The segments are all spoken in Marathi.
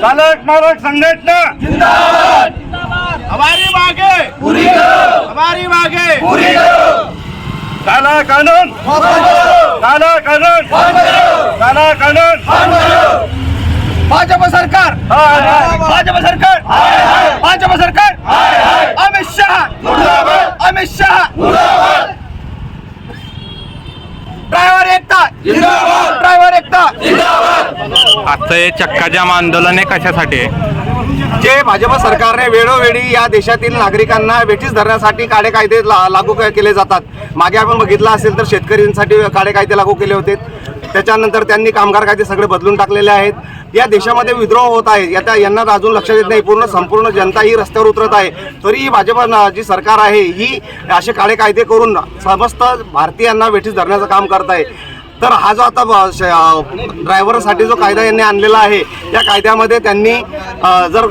चालक मालक संघटना. हमारी मांगे. पूरी हमारी मांगे. पूरी काला कानून. काला कानून. काला कानून. भाजप सरकार! हाय, हाय. भाजप सरकार! भाजप सरकार! अमित शहा! अमित शहा ड्रायव्हर एकता ड्रायव्हर एकता आजचं हे चक्काजाम आंदोलन हे कशासाठी? आहे जे भाजप सरकारने वेळोवेळी या देशातील नागरिकांना वेठीस धरण्यासाठी काळे कायदे ला- लागू केले जातात. मागे आपण बघितलं असेल तर शेतकऱ्यांसाठी काळे कायदे लागू केले होते. त्याच्यानंतर त्यांनी कामगार कायदे सगळे बदलून टाकलेले आहेत. या देशामध्ये विद्रोह होत आहे. याचा यांना अजून लक्षात येत नाही. पूर्ण संपूर्ण जनता ही रस्त्यावर उतरत आहे. तरी भाजप जी सरकार आहे ही असे काळे कायदे करून समस्त भारतीयांना वेठीस धरण्याचं काम करत आहे. तर हा जो आता ब- श- ड्रायव्हरसाठी जो कायदा यांनी आणलेला आहे या कायद्यामध्ये त्यांनी जर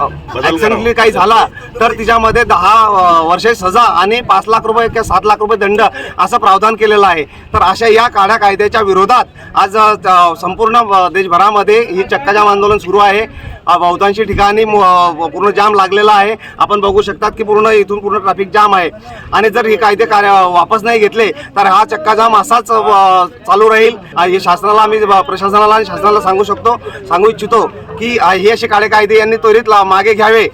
ॲक्सिडेंटली काही झाला तर तिच्यामध्ये दहा वर्षे सजा आणि पाच लाख रुपये किंवा सात लाख रुपये दंड असं प्रावधान केलेलं आहे. तर अशा या काळ्या कायद्याच्या विरोधात आज संपूर्ण देशभरामध्ये ही चक्काजाम आंदोलन सुरू आहे. बहुतांशी ठिकाणी पूर्ण जाम लागलेला आहे. आपण बघू शकतात की पूर्ण इथून पूर्ण ट्रॅफिक जाम आहे. आणि जर हे कायदे कार्य वापस नाही घेतले तर हा चक्काजाम असाच चालू राहील. हे शासनाला आम्ही प्रशासनाला आणि शासनाला सांगू शकतो सांगू इच्छितो की हे असे काळे कायदे यांनी त्वरित मागे घ्यावे.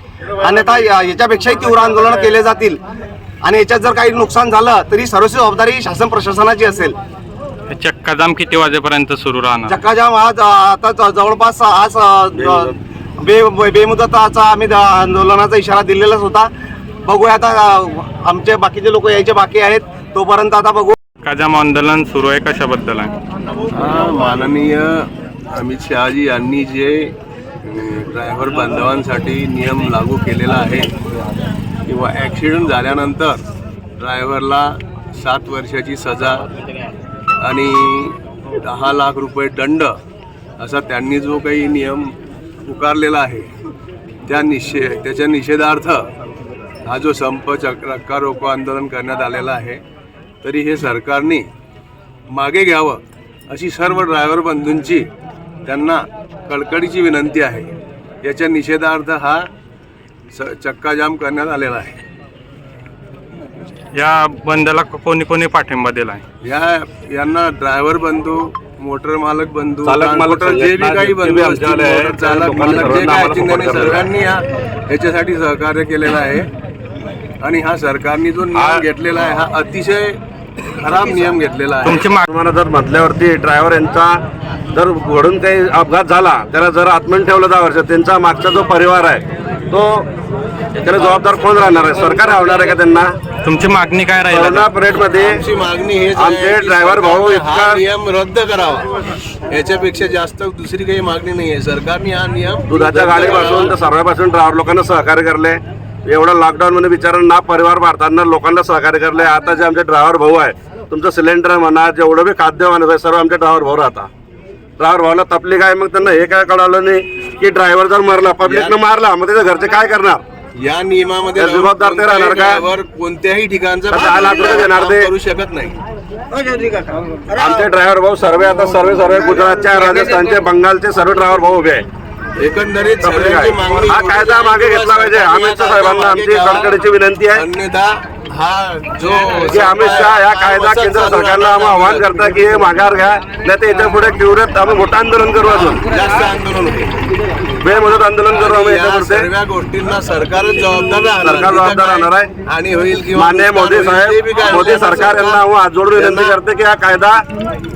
अन्यथा या- याच्यापेक्षाही तीव्र आंदोलन केले जातील. आणि याच्यात जर काही नुकसान झालं तरी सर्वस्वी जबाबदारी शासन प्रशासनाची असेल. चक्काजाम किती वाजेपर्यंत सुरू राहणार? चक्काजाम आज आता जवळपास आज बे बेमुदताचा आम्ही आंदोलनाचा इशारा दिलेलाच होता. बघूया आता आमचे बाकीचे लोक यायचे बाकी आहेत. तोपर्यंत आता बघू. चक्काजाम आंदोलन सुरू आहे कशाबद्दल आहे? माननीय अमित शहाजी यांनी जे ड्रायव्हर बांधवांसाठी नियम लागू केलेला आहे. किंवा ॲक्सिडेंट झाल्यानंतर ड्रायव्हरला सात वर्षाची सजा आणि दहा लाख रुपये दंड असा त्यांनी जो काही नियम पुकारलेला आहे त्या निषे त्याच्या निषेधार्थ हा जो संप चक रोको आंदोलन करण्यात आलेला आहे तरी हे सरकारने मागे घ्यावं अशी सर्व ड्रायव्हर बंधूंची त्यांना कळकळीची विनंती आहे. याच्या निषेधार्थ हा स चक्काजाम करण्यात आलेला आहे. या बंदला कोणी कोणी पाठिंबा दिला आहे या यांना ड्रायव्हर बंधू मोटर मालक बंधू चालक मालक ट्रान्सपोर्टर जे बी काही बंधू बी असतील, आमच्याकडे आहे, मोटर चालक मालक जे लोकांनी काय सर्वांना असतील त्यांनी support करतात. सर्वांनी या याच्यासाठी सहकार्य केलेलं आहे. आणि हा सरकारने जो नियम घेतलेला आहे हा अतिशय खराब नियम घेतलेला आहे. तुमची माग तुम्हाला जर मधल्यावरती ड्रायव्हर यांचा जर घडून काही अपघात झाला त्याला जर आत्मन ठेवलं दहा वर्ष त्यांचा मागचा जो परिवार आहे तो त्याला जबाबदार कोण राहणार आहे? सरकार राहणार आहे का त्यांना? तुमची मागणी काय राहील? कोरोना पिरियडमध्ये आमची मागणी आहे आमचे की ड्रायव्हर भाऊ इतका- हा नियम रद्द करावा. याच्यापेक्षा जास्त दुसरी काही मागणी नाही आहे सरकारने हा नियम दुधाच्या गाडीपासून तर. सर्वांपासून ड्रायव्हर लोकांना सहकार्य करले. एवढं लॉकडाऊन मध्ये बिचारा ना परिवार भारतांना लोकांना सहकार्य करले आता जे आमचे ड्रायव्हर भाऊ आहे तुमचं सिलेंडर म्हणा जेवढं बी खाद्य म्हणा सर्व आमचे ड्रायव्हर भाऊ राहता ड्रायव्हर भाऊला तपली काय मग त्यांना हे काय कळवलं नाही की ड्रायव्हर जर मारला पब्लिकनं मारला मग त्याच्या घरचे काय करणार? या नियमामध्ये जबाबदार ते राहणार का? कोणत्याही ठिकाणचा तर दहा लाख रुपये देणार ते. करू शकत नाही. आमचे ड्रायव्हर भाऊ सर्व आता सर्व सर्व गुजरातच्या राजस्थानचे बंगालचे सर्व ड्रायव्हर भाऊ उभे आहे एकंदरीत सगळ्यांची मागणी हा कायदा मागे घेतला पाहिजे. अमित शहा साहेबांना आमची कडकडीची विनंती आहे. अन्यथा हा जो की अमित शहा या कायदा केंद्र सरकारला आम्ही आव्हान करता की हे माघार घ्या. नाही तर याच्यापुढे तीव्र आम्ही मोठं आंदोलन करू अजून. जास्त आंदोलन होते बेमुदत आंदोलन करू आम्ही या याच्यापुढे सर्व गोष्टींना सरकारच जबाबदार राहणार सरकार जबाबदार राहणार आहे. आणि होईल किंवा मान्य नुकसान मोदी होईल, ते बी साहेब काय मोदी सरकार यांना आव्हान हात जोडून विनंती त्यांना- करते की हा कायदा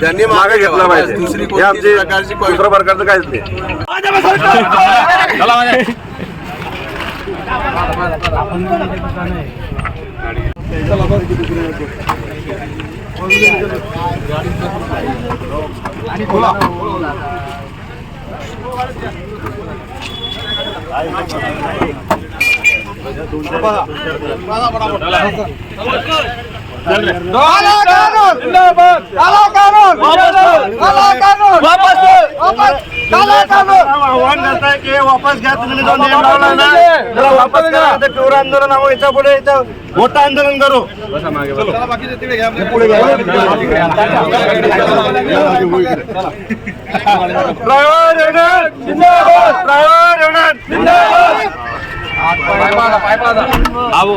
त्यांनी मागे घेतला घ्यावा. पाहिजे दुसरी हे कोणतीच आमची प्रकारची कोण- दुसऱ्या प्रकारचं काहीच नाही आव्हान करताय की वापस घ्या तुम्ही जो नियम लावला ना त्याला वापस करा तीव्र आंदोलन आम्ही याच्यापुढे इथं मोठं आंदोलन करू ड्रायव्हर आहो